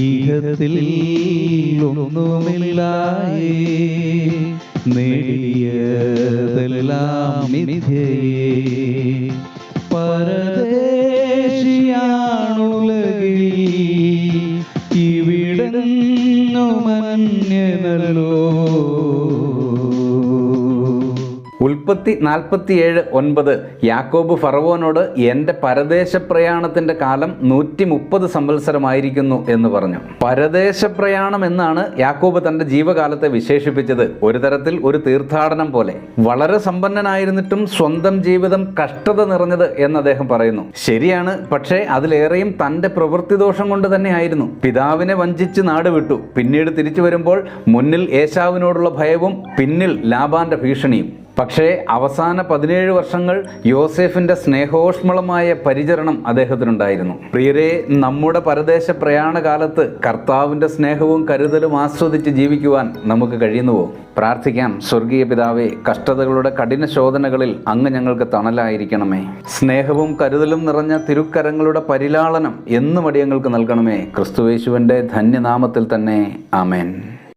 ഈഹത്തിൽ ഒന്നുമില്ലായേ നേടിയതെല്ലാം മിഥ്യയേ. പരദേശിയാണുലകിൽ ഇവിടെന്നു മന്യനല്ലോ ഉൽപ്പത്തി നാൽപ്പത്തിയേഴ് ഒൻപത്. യാക്കോബ് ഫറവോനോട് എന്റെ പരദേശ പ്രയാണത്തിന്റെ കാലം നൂറ്റി മുപ്പത് സംവത്സരമായിരിക്കുന്നു എന്ന് പറഞ്ഞു. പരദേശ പ്രയാണം എന്നാണ് യാക്കോബ് തന്റെ ജീവകാലത്തെ വിശേഷിപ്പിച്ചത്. ഒരു തരത്തിൽ ഒരു തീർത്ഥാടനം പോലെ. വളരെ സമ്പന്നനായിരുന്നിട്ടും സ്വന്തം ജീവിതം കഷ്ടത നിറഞ്ഞത് എന്ന് അദ്ദേഹം പറയുന്നു. ശരിയാണ് പക്ഷേ അതിലേറെയും തന്റെ പ്രവൃത്തി ദോഷം കൊണ്ട് തന്നെയായിരുന്നു പിതാവിനെ വഞ്ചിച്ച് നാട് വിട്ടു. പിന്നീട് തിരിച്ചു വരുമ്പോൾ മുന്നിൽ ഏശാവിനോടുള്ള ഭയവും പിന്നിൽ ലാബാന്റെ ഭീഷണിയും. പക്ഷേ അവസാന പതിനേഴ് വർഷങ്ങൾ യോസേഫിന്റെ സ്നേഹോഷ്മളമായ പരിചരണം അദ്ദേഹത്തിനുണ്ടായിരുന്നു. പ്രിയരെ നമ്മുടെ പരദേശ പ്രയാണകാലത്ത് കർത്താവിന്റെ സ്നേഹവും കരുതലും ആസ്വദിച്ച് ജീവിക്കുവാൻ നമുക്ക് കഴിയുന്നുവോ? പ്രാർത്ഥിക്കാം. സ്വർഗീയ പിതാവേ കഷ്ടതകളുടെ കഠിന ശോധനകളിൽ അങ്ങ് ഞങ്ങൾക്ക് തണലായിരിക്കണമേ. സ്നേഹവും കരുതലും നിറഞ്ഞ തിരുക്കരങ്ങളുടെ പരിലാളനം എന്നും അടിയങ്ങൾക്ക് നൽകണമേ. ക്രിസ്തുവേശുവിന്റെ ധന്യനാമത്തിൽ തന്നെ. ആമേൻ.